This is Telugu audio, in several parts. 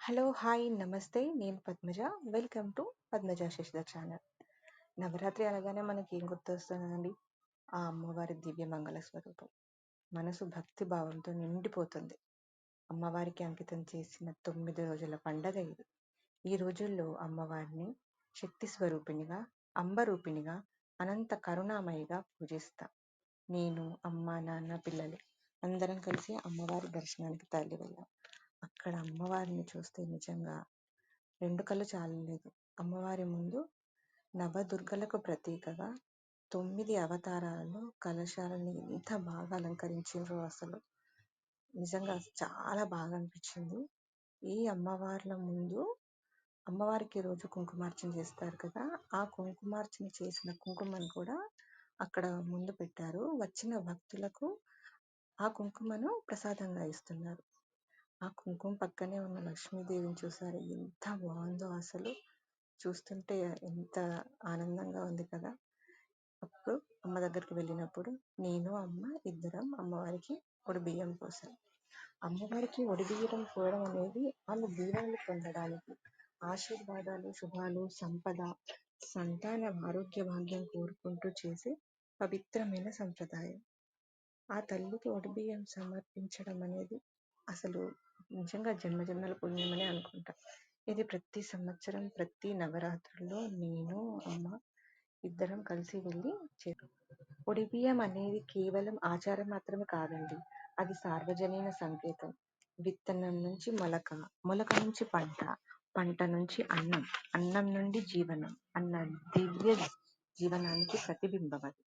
హలో! హాయ్! నమస్తే. నేను Padmaja. Welcome to Padmaja Shashidhar channel. Navratri అనగానే మనకి ఏం గుర్తొస్తుందండి? ఆ అమ్మవారి దివ్య మంగళ స్వరూపం. మనసు భక్తి భావంతో నిండిపోతుంది. అమ్మవారికి అంకితం చేసిన తొమ్మిది రోజుల పండగ ఇది. ఈ రోజుల్లో అమ్మవారిని శక్తి స్వరూపిణిగా, అంబరూపిణిగా, అనంత కరుణామయిగా పూజిస్తాం. నేను, అమ్మ, నాన్న, పిల్లలు అందరం కలిసి అమ్మవారి దర్శనానికి తరలి వెళ్ళాం. అక్కడ అమ్మవారిని చూస్తే నిజంగా రెండు కళ్ళు చాలలేదు. అమ్మవారి ముందు నవదుర్గలకు ప్రతీకగా తొమ్మిది అవతారాలలో కలశాలను ఎంత బాగా అలంకరించిండ్రో అసలు. నిజంగా చాలా బాగా అనిపించింది. ఈ అమ్మవార్ల ముందు అమ్మవారికి రోజు కుంకుమార్చన చేస్తారు కదా! ఆ కుంకుమార్చన చేసిన కుంకుమను కూడా అక్కడ ముందు పెట్టారు. వచ్చిన భక్తులకు ఆ కుంకుమను ప్రసాదంగా ఇస్తున్నారు. ఆ కుంకుమ పక్కనే ఉన్న లక్ష్మీదేవిని చూశారా ఎంత బాగుందో అసలు. చూస్తుంటే ఎంత ఆనందంగా ఉంది కదా! అప్పుడు అమ్మ దగ్గరికి వెళ్ళినప్పుడు నేను, అమ్మ ఇద్దరం అమ్మవారికి ఒడిబియ్యం పోసాం. అమ్మవారికి ఒడిబియ్యం పోయడం అనేది ఆమె దీవెనలు పొందడానికి, ఆశీర్వాదాలు, శుభాలు, సంపద, సంతాన ఆరోగ్య భాగ్యం కోరుకుంటూ చేసే పవిత్రమైన సంప్రదాయం. ఆ తల్లికి ఒడిబియ్యం సమర్పించడం అనేది అసలు నిజంగా జన్మ జన్మల పుణ్యం పుణ్యమనే అనుకుంటా. ఇది ప్రతి సంవత్సరం ప్రతి నవరాత్రుల్లో నేను, అమ్మ ఇద్దరం కలిసి వెళ్ళి చే ఒడిబియ్యం అనేది కేవలం ఆచారం మాత్రమే కాదండి. అది సార్వజనీన సంకేతం. విత్తనం నుంచి మొలక, మొలక నుంచి పంట, పంట నుంచి అన్నం, అన్నం నుండి జీవనం అన్న దివ్య జీవనానికి ప్రతిబింబం అది.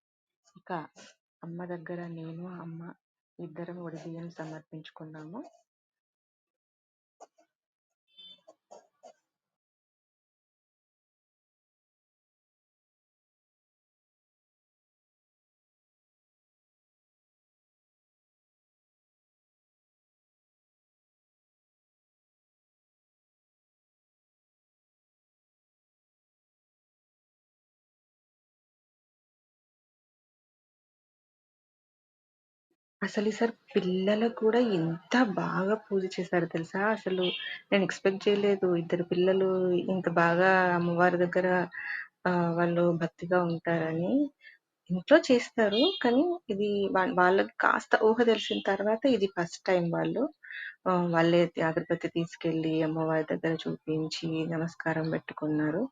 ఇక అమ్మ దగ్గర నేను, అమ్మ ఇద్దరం ఒడిబియ్యం సమర్పించుకున్నాము. అసలు ఈసారి పిల్లలు కూడా ఎంత బాగా పూజ చేశారో తెలుసా? అసలు నేను ఎక్స్‌పెక్ట్ చేయలేదు. ఇద్దరు పిల్లలు ఇంత బాగా అమ్మవారి దగ్గర ఆ వాళ్ళు భక్తిగా ఉంటారని. ఇంట్లో చేస్తారు. కానీ ఇది వా వాళ్ళకి కాస్త ఊహ తెలిసిన తర్వాత ఇది ఫస్ట్ టైం వాళ్ళు ఆహ్, వాళ్ళే అగరబత్తి తీసుకెళ్ళి అమ్మవారి దగ్గర చూపించి నమస్కారం పెట్టుకున్నారు.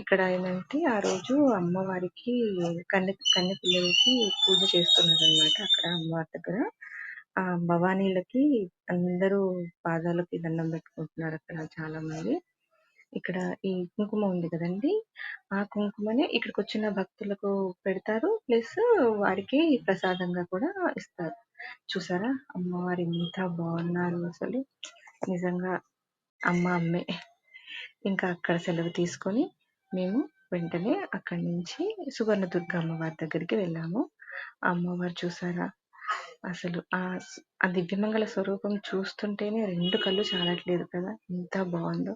ఇక్కడ ఏందంటే ఆ రోజు అమ్మవారికి కన్నె కన్నె పిల్లలకి పూజ చేస్తున్నారనమాట అక్కడ అమ్మవారి దగ్గర. ఆ భవానీలకి అందరూ పాదాలకి దండం పెట్టుకుంటున్నారు అక్కడ చాలా మంది. ఇక్కడ ఈ కుంకుమ ఉంది కదండీ! ఆ కుంకుమని ఇక్కడికొచ్చిన భక్తులకు పెడతారు. ప్లస్ వారికి ప్రసాదంగా కూడా ఇస్తారు. చూసారా అమ్మవారు ఎంత బాగున్నారు అసలు. నిజంగా అమ్మ అమ్మే. ఇంకా అక్కడ సెలవు తీసుకొని మేము వెంటనే అక్కడి నుంచి సువర్ణదుర్గ అమ్మవారి దగ్గరికి వెళ్ళాము. అమ్మవారు చూసారా అసలు ఆ ఆ దివ్యమంగళ స్వరూపం చూస్తుంటేనే రెండు కళ్ళు చాలట్లేదు కదా! ఎంత బాగుందో.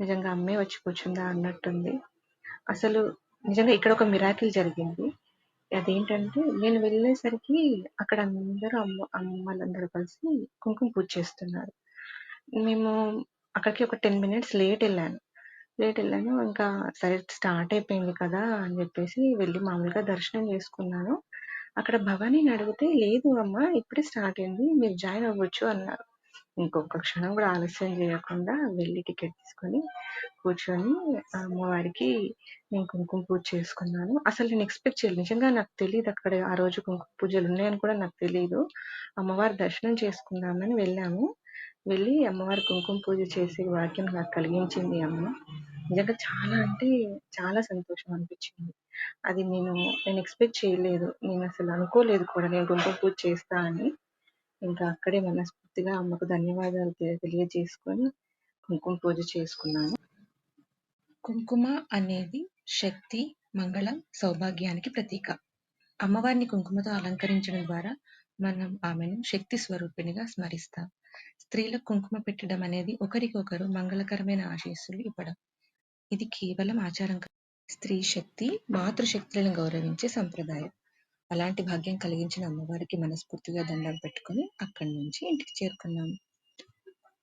నిజంగా అమ్మే వచ్చి కూర్చుందా అన్నట్టుంది. అసలు నిజంగా ఇక్కడ ఒక మిరాకిల్ జరిగింది. అదేంటంటే నేను వెళ్ళేసరికి అక్కడ అందరూ అమ్మ అమ్మలందరూ కలిసి కుంకుమ పూజ చేస్తున్నారు. మేము అక్కడికి ఒక 10 మినిట్స్ లేట్ ఎళ్ళాను. లేట్ ఎళ్ళాను. ఇంకా సరే స్టార్ట్ అయిపోయింది కదా! అని చెప్పేసి వెళ్ళి మామూలుగా దర్శనం చేసుకున్నాను. అక్కడ భవానీని అడిగితే లేదు అమ్మ ఇప్పుడే స్టార్ట్ అయింది. మీరు జాయిన్ అవ్వచ్చు అన్నారు. ఇంకొక క్షణం కూడా ఆలస్యం చేయకుండా వెళ్ళి టికెట్ తీసుకొని కూర్చొని అమ్మవారికి నేను కుంకుమ పూజ చేసుకున్నాను. అసలు నేను ఎక్స్‌పెక్ట్ చేయలేదు. నిజంగా నాకు తెలియదు అక్కడ ఆ రోజు కుంకుమ పూజలు ఉన్నాయని కూడా నాకు తెలియదు అమ్మవారి దర్శనం చేసుకుందామని వెళ్ళాము. వెళ్ళి అమ్మవారి కుంకుమ పూజ చేసే వాక్యం నాకు కలిగించింది అమ్మ. నిజంగా చాలా అంటే చాలా సంతోషం అనిపించింది. అది నేను నేను ఎక్స్‌పెక్ట్ చేయలేదు. నేను అసలు అనుకోలేదు కూడా నేను కుంకుమ పూజ చేస్తా అని. ఇంకా అక్కడే మనస్ఫూర్తిగా అమ్మకు ధన్యవాదాలు తెలియజేసుకొని కుంకుమ పూజ చేసుకున్నాను. కుంకుమ అనేది శక్తి, మంగళం, సౌభాగ్యానికి ప్రతీక. అమ్మవారిని కుంకుమతో అలంకరించడం ద్వారా మనం ఆమెను శక్తి స్వరూపిణిగా స్మరిస్తాం. స్త్రీలకు కుంకుమ పెట్టడం అనేది ఒకరికొకరు మంగళకరమైన ఆశీస్సులు ఇవ్వడం. ఇది కేవలం ఆచారం స్త్రీ శక్తి, మాతృశక్తులను గౌరవించే సంప్రదాయం. అలాంటి భాగ్యం కలిగించిన అమ్మవారికి మనస్ఫూర్తిగా దండం పెట్టుకొని అక్కడి నుంచి ఇంటికి చేరుకున్నాము.